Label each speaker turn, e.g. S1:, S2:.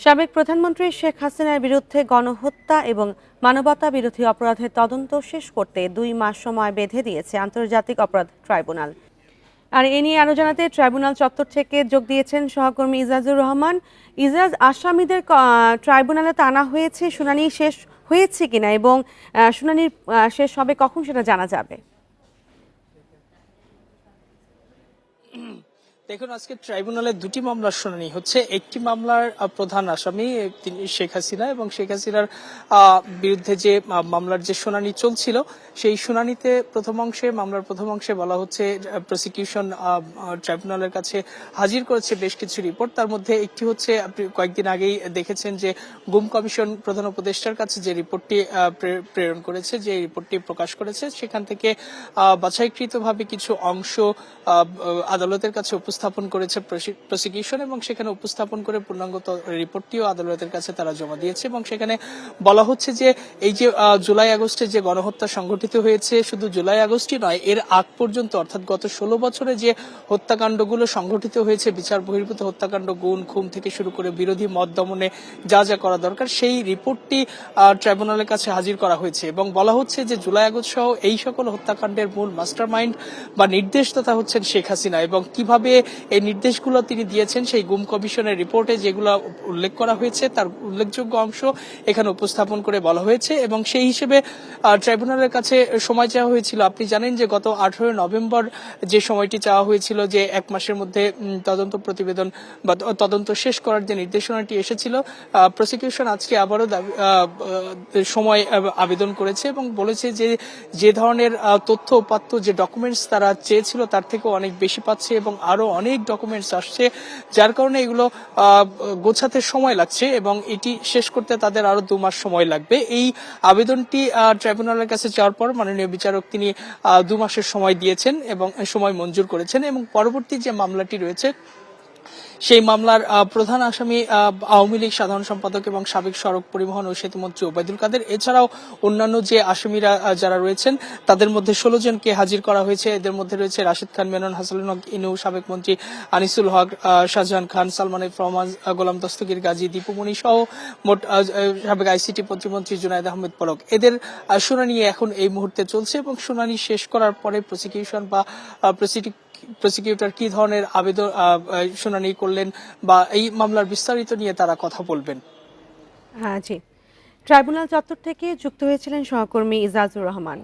S1: সাবেক প্রধানমন্ত্রী শেখ হাসিনার বিরুদ্ধে গণহত্যা এবং মানবতা বিরোধী অপরাধের তদন্ত শেষ করতে দুই মাস সময় বেঁধে দিয়েছে আন্তর্জাতিক অপরাধ ট্রাইব্যুনাল। আর এ নিয়ে আরও জানাতে ট্রাইব্যুনাল চত্বর থেকে যোগ দিয়েছেন সহকর্মী ইজাজুর রহমান। ইজাজ আসামিদের ট্রাইব্যুনালে টানা হয়েছে শুনানি শেষ হয়েছে কিনা এবং আহ, শুনানির শেষ হবে কখন সেটা জানা যাবে?
S2: দেখুন, আজকে ট্রাইব্যুনালে দুটি মামলার শুনানি হচ্ছে। একটি মামলার প্রধান আসামি তিনি শেখ হাসিনা এবং শেখ হাসিনার বিরুদ্ধে যে মামলার যে শুনানি চলছিল, সেই শুনানিতে প্রথম অংশে, মামলার প্রথম অংশে বলা হচ্ছে প্রসিকিউশন ট্রাইব্যুনালের কাছে হাজির করেছে বেশ কিছু রিপোর্ট। তার মধ্যে একটি হচ্ছে, আপনি কয়েকদিন আগেই দেখেছেন যে, গুম কমিশন প্রধান উপদেষ্টার কাছে যে রিপোর্টটি প্রেরণ করেছে, যে রিপোর্টটি প্রকাশ করেছে, সেখান থেকে বাছাইকৃতভাবে কিছু অংশ আদালতের কাছে উপস্থাপন করেছে প্রসিকিউশন এবং সেখানে উপস্থাপন করে পূর্ণাঙ্গ রিপোর্টটিও আদালতের কাছে তারা জমা দিয়েছে এবং সেখানে বলা হচ্ছে যে এই যে জুলাই আগস্টে যে গণহত্যা সংঘটিত হয়েছে, শুধু জুলাই আগস্টই নয়, এর আগ পর্যন্ত, অর্থাৎ গত ষোলো বছরে যে হত্যাকাণ্ডগুলো সংঘটিত হয়েছে, বিচার বহির্ভূত হত্যাকাণ্ড গুণ খুন থেকে শুরু করে বিরোধী মত দমনে যা যা করা দরকার, সেই রিপোর্টটি ট্রাইব্যুনালের কাছে হাজির করা হয়েছে এবং বলা হচ্ছে যে জুলাই আগস্ট সহ এই সকল হত্যাকাণ্ডের মূল মাস্টারমাইন্ড বা নির্দেশদাতা হচ্ছেন শেখ হাসিনা এবং কীভাবে এই নির্দেশগুলো তিনি দিয়েছেন, সেই গুম কমিশনের রিপোর্টে যেগুলো উল্লেখ করা হয়েছে, তার উল্লেখযোগ্য অংশ এখানে উপস্থাপন করে বলা হয়েছে এবং সেই হিসেবে ট্রাইব্যুনালের কাছে সময় চাওয়া হয়েছিল। আপনি জানেন যে গত আঠারোই নভেম্বর যে সময়টি চাওয়া হয়েছিল যে এক মাসের মধ্যে তদন্ত প্রতিবেদন বা তদন্ত শেষ করার যে নির্দেশনাটি এসেছিল প্রসিকিউশন আজকে আবারও সময় আবেদন করেছে এবং বলেছে যে যে ধরনের তথ্য উপাত্ত যে ডকুমেন্টস তারা চেয়েছিল তার থেকে অনেক বেশি পাচ্ছে এবং আরও অনেক ডকুমেন্টস আসছে, যার কারণে এগুলো গোছাতে সময় লাগছে এবং এটি শেষ করতে তাদের আরও দু মাস সময় লাগবে। এই আবেদনটি ট্রাইব্যুনালের কাছে যাওয়ার পর মাননীয় বিচারক তিনি দু মাসের সময় দিয়েছেন এবং, সময় মঞ্জুর করেছেন এবং পরবর্তী যে মামলাটি রয়েছে সেই মামলার প্রধান আসামি আওয়ামী লীগ সাধারণ সম্পাদক এবং সাবেক সড়ক পরিবহন ও সেতুমন্ত্রী ওবায়দুল কাদের। এছাড়াও অন্যান্য যে আসামিরা যারা রয়েছেন তাদের মধ্যে ষোলো জনকে হাজির করা হয়েছে। এদের মধ্যে রয়েছে রাশিদ খান মেনন হাসানুল হক ইনু সাবেক মন্ত্রী আনিসুল হক শাহজাহান খান সালমান এফ রহমান গোলাম দস্তগীর গাজী দীপুমণি সহ মোট সাবেক আইসিটি প্রতিমন্ত্রী জুনায়দ আহমেদ পলক। এদের শুনানি এখন এই মুহূর্তে চলছে এবং শুনানি শেষ করার পরে প্রসিকিউশন বা প্রসিকিউ প্রসিকিউটর কি ধরনের আবেদন আহ, শুনানি করলেন বা এই মামলার বিস্তারিত নিয়ে তারা কথা বলবেন।
S1: হ্যাঁ জি। ট্রাইব্যুনাল চত্বর থেকে যুক্ত হয়েছিলেন সহকর্মী ইজাজুর রহমান।